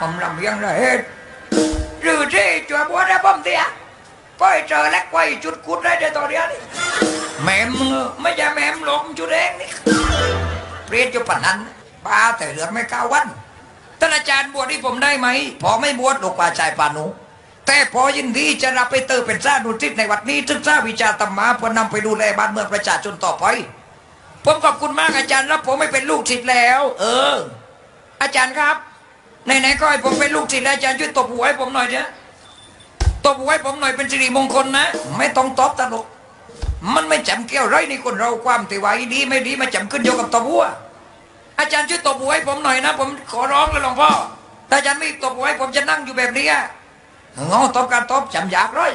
ผมลำเลียงเลยเฮ็ดหรือที่จัวบัวได้ป้อมเตี้ยปล่อยเจอแลกไว้จุดกุดได้เดี๋ยวตอนเดียวนี่แม่มึงเอไม่ใช่แม่มหลงจุดเองนี่เปรียดอยู่ปนนั้นป้าแต่เหลือไม่เก้าวันท่านอาจารย์บวชที่ผมได้ไหมพอไม่บวชลูกป่าชายป่าหนูแต่พอยินดีจะรับไปเติมเป็นซานุทิศในวัดนี้ศึกษาวิชาธรรมะเพื่อนำไปดูแลบ้านเมืองประชาชนต่อไปผมขอบคุณมากอาจารย์แล้วผมไม่เป็นลูกศิษย์แล้ว เออ อาจารย์ครับ ไหนๆก็ให้ผมเป็นลูกศิษย์อาจารย์ช่วยตบหัวให้ผมหน่อยเถอะตบหัวให้ผมหน่อยเป็นสิริมงคลนะ ไม่ต้องตอบตลก มันไม่จำเกี่ยวไรในคนเราความที่ว่าดีไม่ดีมาจำขึ้นโยกับตบหัว อาจารย์ช่วยตบหัวให้ผมหน่อยนะ ผมขอร้องเลยหลวงพ่อถ้าอาจารย์ไม่ตบหัวให้ผมจะนั่งอยู่แบบนี้อะงอตบการตบจำอยากเลย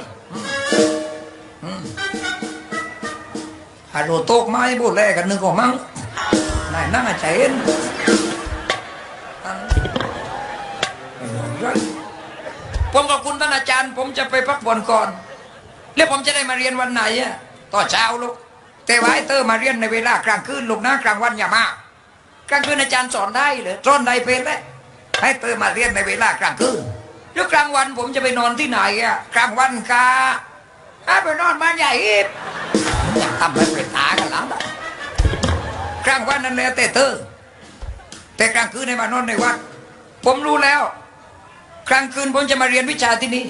ฮัลโหลโต๊ะไม้บูดแลกกันนึงก็มั้งนายนั่งอาใจ เห็นผมขอบคุณท่านอาจารย์ ผมจะไปพักผ่อนก่อน แล้วผมจะได้มาเรียนวันไหนอะต่อนเช้าลูกแต่ว่าไอ้เตอร์มาเรียนในเวลากลางคืนลูกนะกลางวันอย่ามากลางคืนอาจารย์สอนได้เหรอสอนได้เป็นแล้วให้เตอร์มาเรียนในเวลากลางคืนแล้วกลางวันผมจะไปนอนที่ไหนอะกลางวันกาอะไปนอนบ้านใหญ่อีกอยากทำให้เป็นตากันแล้วกลางวันนั่นแหละแต่เตอร์แต่กลางคืนให้มานอนในวัดผมรู้แล้ว กลางคืนผมจะมาเรียนวิชาที่นี่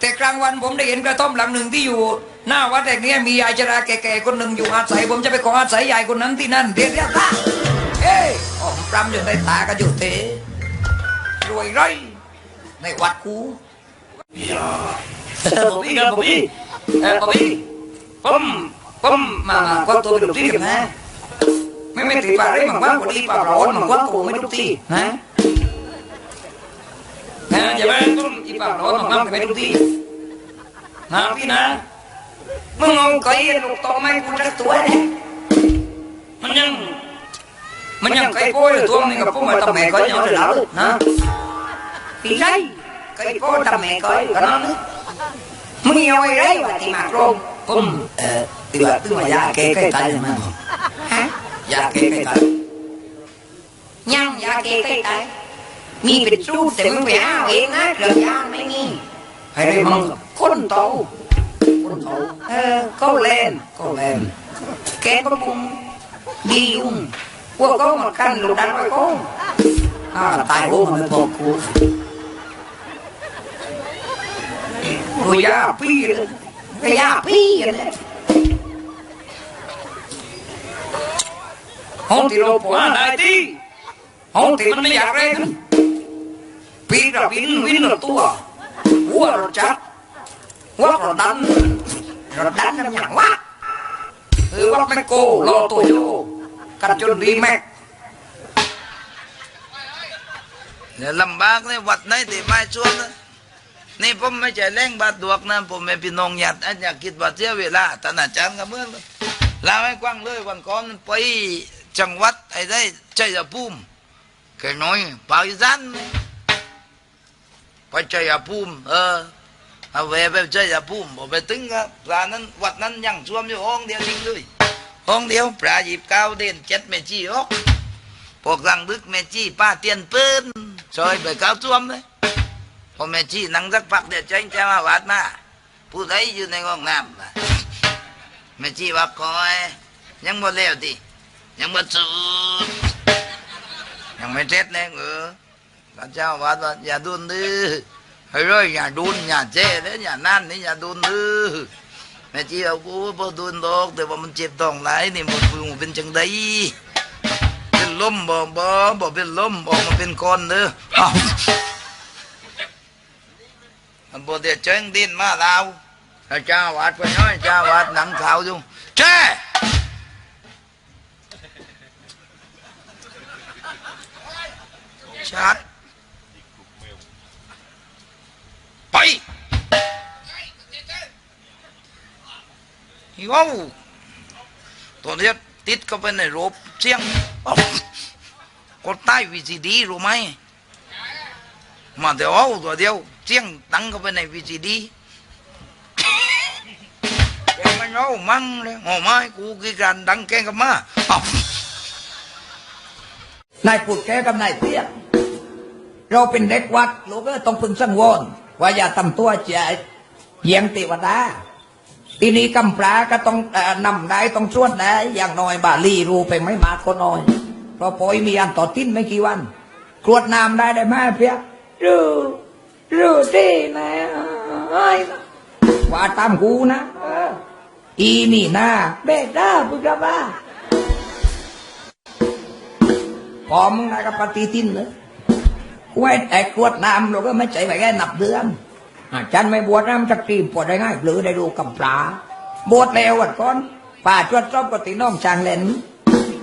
แต่กลางวันผมได้เห็นกระท่อมหลังหนึ่งที่อยู่ หน้าวัดแห่งนี้มียายชราแก่ๆคนหนึ่งอยู่อาศัย ผมจะไปขออาศัยยายคนนั้นที่นั่นเรียนเรียกตาเอ้ยออกปรำอยู่ในตากันอยู่เตะรวยไรในวัดกูผมพี่ครับผมพี่เออพี่ผมผมมามาก็ตัวเป็นลูกที่กันนะไม่ไม่ถือปลาได้มังว่างกว่าดีปลาร้อนมังว่างกูไม่ทุกทีนะนะ ต้มอีปลาร้อนมังว่างไม่ทุกทีนะพี่นะมึงเอาไก่ลูกตอไม้กูสักตัวเนี่ยมันยังมันยังไก่โป้ยตัวนึงกับพวกมันทำแม่ไก่ยังเลยแล้วนะพี่ไก่ไก่โป้ทำแม่ไก่กันนั่นมึงเอาไอ้มังไงฮะก้ไก่ตายยังยาเล้ตายมีเป็นสูตรแต่มึงไปหาเอองนะเครื่องยาไม่มีให้ได้มั่งกับคนเขาเออเขาเล่นแรงกก็คงดียุ่งพวกเขามดกันลูกดันไว้เขาถ้าตายโอ้มันไม่พอกูกูยาพี่เลยก็ยาพี่กันเลยห้องที่เราปวได้ที่ห้องที่มันไม่อยากเล่นพี่เราวินวินตัว หัวเราจัดหัวเราดันเราดันน้ำอย่างวะเออว่าไม่โกรอตัวโยกันจนดีแม็กเนี่ยลำบากเลยวัดไหนที่ไม่ช่วงนะนี่ผมไม่ใช่แรงบาดดวกนะผมเป็นพี่น้องญาติอันอยากคิดว่าเสียเวลาท่านอาจารย์ก็เมือนกันลาให้กว้างเลยวันก่อนไปจังหวัดไอ้ได้ชัยภูมิแค่น้อยไปสั้น ไปชัยภูมิเออเอาแวไปชัยภูมิผมไปถึงครับร้านนั้นวัดนั้นยังช่วมอยู่ห้องเดียวทิ้งเลยห้องเดียวปลาหยิบเก้าเด่นเจ็ดเมจีออกพวกรังดึกแม่จี้ป้าเตียนปืนซอยไปเก้าวท่วมเลยพอแม่จี้นั่งสักพักเดี๋ยวใจจะมาวัดมาผู้ใดอยู่ในห้องน้ำวะแม่จี้ว่าคอย ยังหมดแล้วดิยังหมดสูดยังไม่เสร็จเลยเออ พระเจ้าวัดว่าอย่าดุนดื้อเฮ้ยอยอย่าดุนอย่าเจ๊เลยอย่านั่นนี่อย่าดุนดื้อแม่จี้เอากูพอดุนดอกแต่ว่ามันเจ็บท้องไหลายนี่มันเป็นจังไดเป็นล้มบ่บ่บ่เป็นล้มบ่มาเป็นก้อนเด้ออ้าวมันบ่ได้เจ้งดินมาลาวให้เจ้าวัดไปน้อยเจ้าวัดหนังขาวอยู่เจ้ชัด หิวตัวเนี้ติดเข้าไปในรูปเสียงกดใต้วีซีดีรู้ไหมมาเดี๋ยวเอาตัวเดียวเสียงตั้งเข้าไปในวีซีดีแกมันเอามั่งเลยโอ้ไม่กูกี่การดังแกงกับมานายปุดแกกับนายเตี้ยเราเป็นเด็กวัดลูกก็ต้องพึงสังวรว่าอย่าทำตัวจะเยียงเทวดา ทีนี้กำปลาก็ต้องนำได้ต้องชวดได้อย่างน้อยบาลีรู้ไปไม่มากก็น้อย เพราะปอยมีอันต่อทิ้นไม่กี่วันกรวดน้ำได้ได้ไหมเพียรู้รู้ที่นะว่าตามกูนะอีนี่นะเบกด้าพุทธบ้าพอมึงได้กับปฏิทินเลยกูให้แต่กรวดน้ำเราก็ไม่ใจไปแค่นับเดือน อาจารย์ไม่บวชน้ำสักทีปวดได้ง่ายหรือได้ดูกับปลาบวชแล้ววัดก่อนป่าจวดชอบปฏิน้องช่างเลน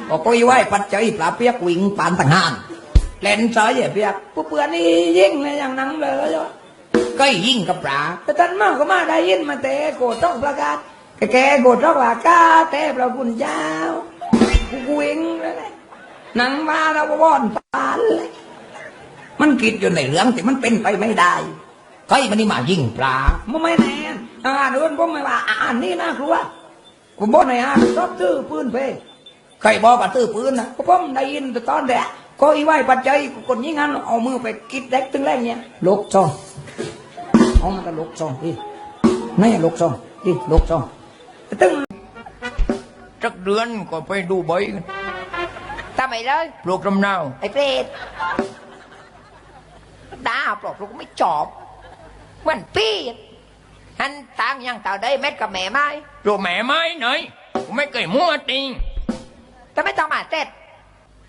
พอปุยไหวปัดใจปลาเปียกวิ่งปานต่างหานเลนซอยเปียกผู้เปื่อนนี่ยิ่งเลยอย่างนั้งเลยก็ยิ่งกับปลาแต่ท่านมากก็มาได้ยินมาแต่โกรธต้องประกาศแกโกรธต้องประกาศแต่พระคุณเจ้ากูวิ่งเลยนังมาแล้วว่อนปานเลยมันคิดอยู่ในเรื่องที่มันเป็นไปไม่ได้ ใครมันนี่มายิงปลามันไม่แน่อ่านเรื่องผมไม่ว่าอ่านนี่นะครัวผมบอกในอ่านชอบตื้อปืนไปใครบอกว่าตื้อปืนนะก็ผมได้ยินแต่ตอนแรกก็อีไหวปัจจัยคนยิงงั้นเอามือไปกิดเด็กตึงแรกเนี่ยลกซองเอามันก็ลกซองดินี่ลกซองดิลกซองตึงจักเดือนก็ไปดูใบกันทำไมเลยปลูกลำนาวไอ้เปรตด่าปลอกลูกไม่จอบ เหมือนพี่หันทางยังต่อได้เม็ดกับแม่ไม้ปลูกแม่ไม้หน่อยกูไม่เคยมั่วจริงแต่ไม่ต้องมาเต็ด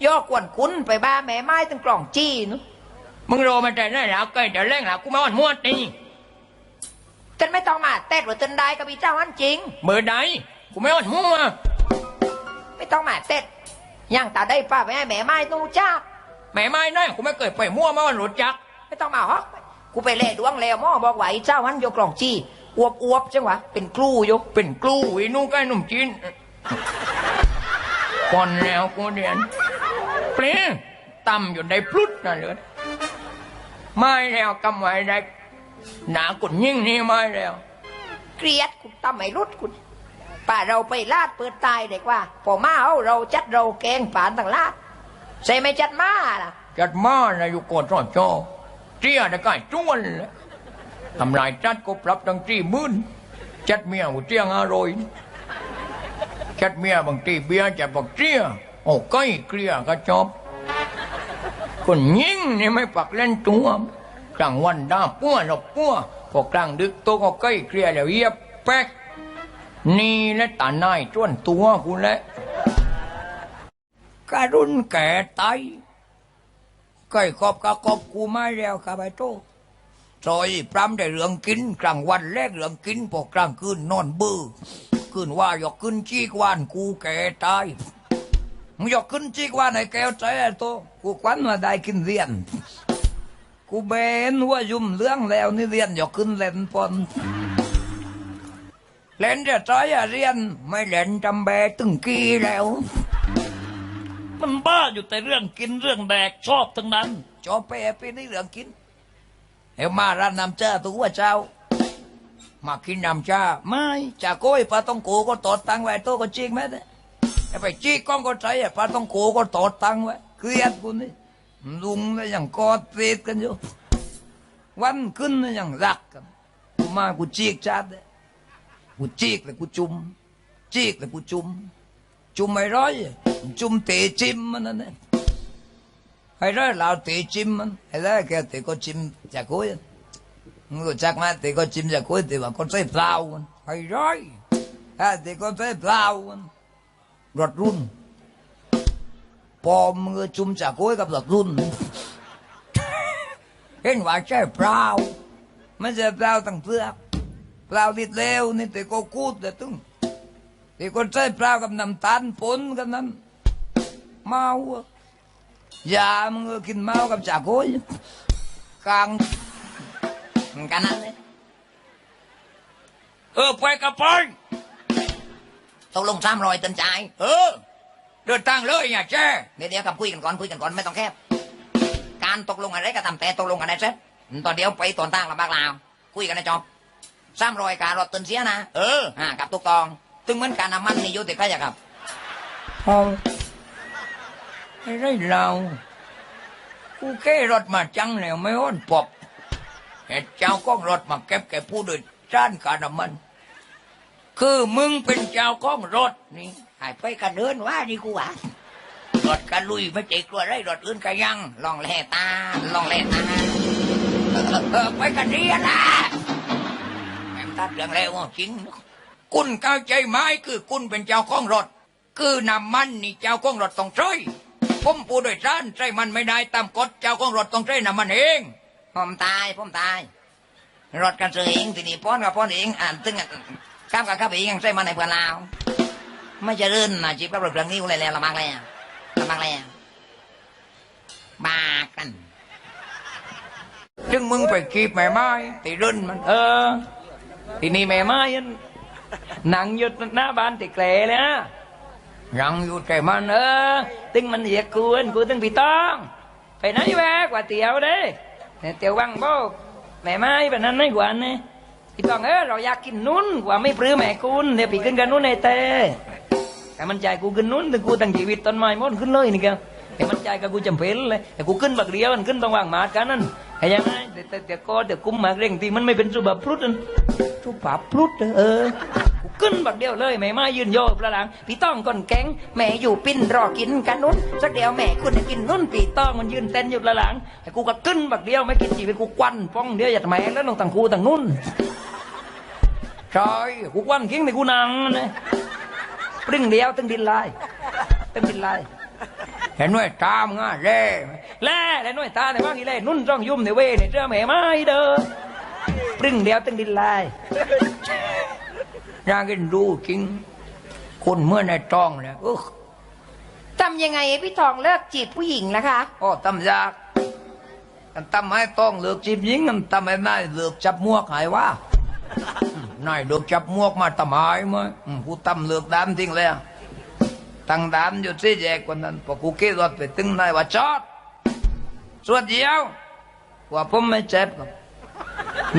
ย่อกวนคุ้นไปบ้าแม่ไม้ตั้งกล่องจี้นุมึงโรมาแต่ได้แล้วเกิดแต่เร่งแล้วกูไม่อ่อนมั่วจริงจนไม่ต้องมาเต็ดหรือจนได้กับพี่เจ้าอันจริงเมื่อใดกูไม่อ่อนมั่วไม่ต้องมาเต็ดยังต่อได้ป้าไปให้แม่ไม้ตู้จ้าแม่ไม้น้อยกูไม่เคยไปมั่วมาอ่อนหลุดจักไม่ต้องมาฮอก กูไปเล่ดวงแล้วหมอบอกว่าไอ้เจ้าอันโยกล่องจี้อวบอวบๆจังหวะเป็นครูโยเป็นกลูอีนุ่งใกล้หนุ่มจีนก่อนแล้วกูเรียนเปลี่ยนต่ำอยู่ในพลุดนั่นเลยไม่แล้วกำไว้ได้หนากุนยิ่งนี่ไม่แล้วเกลียดคุณทำไมรุดคุณป่าเราไปลาดเปิดตายเด็กว่าพอมาเอาเราจัดเราแกงป่านต่างลาดใช่ไหมจัดมาล่ะจัดมานะอยู่ก่อนรอดจอ เจี้ยได้ก่ายจ้วนเลยทำลายจัดก็ปรับตั้งสี่หมื่นจัดเมียหัวเจียงอร่อยจัดเมียบางทีเบียจัดบอกเจี้ยโอ้ก้อยเกลียก็จบคนยิ่งนี่ไม่ปักเล่นตัวกลางวันด่าปั้วหลบปั้วพอกลางดึกโตวก็ก้อยเกลียแล้วเยียบแป๊กนี่และตาหนายจ้วนตัวกูและการุณแก่ตาย ใกล้ขอบกะกอบกูไม่แล้วครับไอ้โตซอยปรำได้เรื่องกินกลางวันแรกเรื่องกินพอกลางคืนนอนเบื่อคืนว่าอยากขึ้นจีกวานกูแก่ตายมึงอยากขึ้นจีกวานไอ้แก้วใจไอ้โตกูควันมาได้กินเรียน กูเบนว่ายุ่มเรื่องแล้วนี่เรียนอยากขึ้นเล่นปนเล่นจะใจอะเรียนไม่เล่นจำแบตึงกี้แล้ว มันบ้าอยู่แต่เรื่องกินเรื่องแดกชอบทั้งนั้นชอบไปไปในเรื่องกินเอวมาร้านน้ำจ้าตัวเจ้า มากินน้ำจ้าไม่จ่าโก้ยปลาต้องโกก็ตอดตังไว้โตก็จริงไหมเนี่ยไปจี้ก้องก็ใจอะปลาต้องโกก็ตอดตังไว้เครียดกูนี่ลุงเนี่ยยังกอดเตีดกันอยู่วันขึ้นเนี่ยยังรักกันกูมากูจีกจัดเลยกูจีกเลยกูจุ่มจีกเลยกูจุ่ม จุ่มไม่ร้อยจุ่มเตะจิ้มมันนั่นเองไอ้ร้อยเราเตะจิ้มมันไอ้ร้อยแกเตะก็จิ้มจากกุ้ยมึงรู้จักไหมเตะก็จิ้มจา มันไอ้ร้อยถ้าเตะก็ใส่เปล่ามันรถรุ่นพอมึงจุ่มจากกุ้ยกับรถรุ่นเห็นว่าใช่เปล่าไม่ใช่เปล่าตั้งเปลือกเปล่าดิดเลวนี่เตะก็กูดแต่ตึงที่คนใส่เปล่ากับน้ำตาลปนกันนั้นเมาอะยามึงก็กินเมากับจากโอยกลางมันกันนั่นเลยเออไปกับไปตกลงสามรอยเต็มใจเออ เดินทางเลยอย่าแจ้เดี๋ยวเดี๋ยวกับคุยกันก่อนคุยกันก่อนไม่ต้องแคบการตกลงอะไรก็ทำแต่ตกลงกันได้เสร็จตอนเดียวไปตอนตั้งลำบากลาวคุยกันในจอบสามรอยการรถเตินเสียนะเอออ่ากับตุกตอง ตึงเหมือนการน้ำมันนี่อยู่ติดใครจะครับเอาไอ้ไรเรากูแค่รถมาจังแล้วไม่อ้อนปอบเห็ดเจ้าก้องรถมาเก็บแกผู้โดยสารการน้ำมัน คือมึงเป็นเจ้าก้องรถนี่หายไปกันเดินว่านี่กูหวะรถกันลุยไม่เจ๊กลัวไรรถอื่นกันยัง ลองแลตา ลองแลตาไปกันเรียนนะแม่ตัดเรื่องแล้วจริง คุณเข้าใจไหมคือคุณเป็นเจ้าของรถ คือน้ำมันนี่เจ้าของรถต้องใช้ผมผู้โดยสารใช้มันไม่ได้ตามกฎเจ้าของรถต้องใช้น้ำมันเองผมตายผมตาย รถกันซื้อเองทีนี้ป้อนกับป้อนเองอ่านตึงอะข้ามกับข้ามเองยังใส่มาในเพื่อนลาวไม่จะรื่นนะจีบกับรถเครื่องนี้กูเลยแล้วละมากเลยอะละมากเลยอะบากันจึงมึงไปกีบแม่ไม้ตีรุ่นมันเออทีนี้แม่ไม้ยันห นังหยุดหน้าบ้านติแกลเลยนะหนังอยู่แต่มันเออตึงมันเหยียกกูเอิ้นกูตึงพี่ต้องไปไหนแวะกว่าเตียวเด้เนี่ยเตี๋ยววังโบกแม่ไม้แบบนั้นไม่กว่านี่พี่ต้องเออเราอยากกินนุ่นกว่าไม่ปลื้มแม่คุณเดี๋ยวพี่ขึ้นกันนุ่นในเต้แต่มันใจกูขึ้นนุ่นแต่กูตั้งชีวิตต้นไม้มดขึ้นเลยนี่แกแต่มันใจกับกูจำเป็นเลยแต่กูขึ้นบักเดียวมันขึ้นต้องวางหมาดกันนั่นไอ้ยังไงแต่แต่ก็แต่กุ้มหมากเร่งที่มันไม่เป็นสุภาพพรุษนั่นสุภาพพรุษเออ กูขึ้นบักเดียวเลยแม่ไม้ยืนโยกประหลังพี่ต้องก่อนแก๊งแม่อยู่ปิ้นรอกินกันนุ่นสักเดียวแม่คุณจะกินนุ่นพี่ต้องมันยืนเต้นอยู่ประหลังไอ้กูก็ขึ้นบักเดียวไม่กินจีเป็นกูควันป้องเดียวอย่าแม่แล้วลงต่างคูต่างนุ่นใช่กูควันกิ้งในกูนังนะปรึ้งเดียวตึงดินลายตึงดินลายเห็นหน่วยตามง่ะแล่แล่แล่หน่วยตาในว่างอีแล่นุ่นจ้องยุ่มในเว้ในเจ้าแม่ไม้เด้อปรึ้งเดียวตึงดินลาย อยากกินดูจริง คนเมื่อในท้องเนี่ยเออทำยังไงให้พี่ทองเลิกจีบผู้หญิงล่ะคะโอ้ตำยากกันตำให้ต้องเลือกจีบหญิงกันตำให้นายเลือกจับมวกหายว่าอืมนายเลือกจับมวกมาตำหายมั้ยอืมกูตำเลือกดามทิ้งเลยตั้งดามอยู่ที่แยกคนนั้นพอกูขี่รถไปถึงนายว่าจอดสวดเดียวว่าผมไม่เจ็บครับ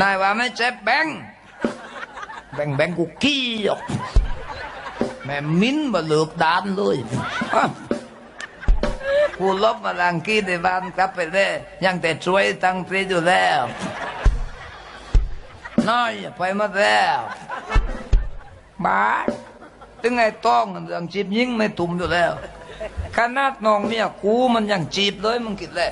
นายว่าไม่เจ็บแบง แบงแบงกูขี้หรอกแม่มิ้นมาเลือกดานเลยกูลบมาลังกี้ในบ้านกลับไปเลยยังแต่ช่วยตั้งเพลอยู่แล้วน้อยไปมาแล้วบาสถึงไอ้ต้องเรื่องจีบยิ่งไม่ตุ่มอยู่แล้วขนาดน้องเนี่ยกูมันยังจีบเลยมึงคิดเลย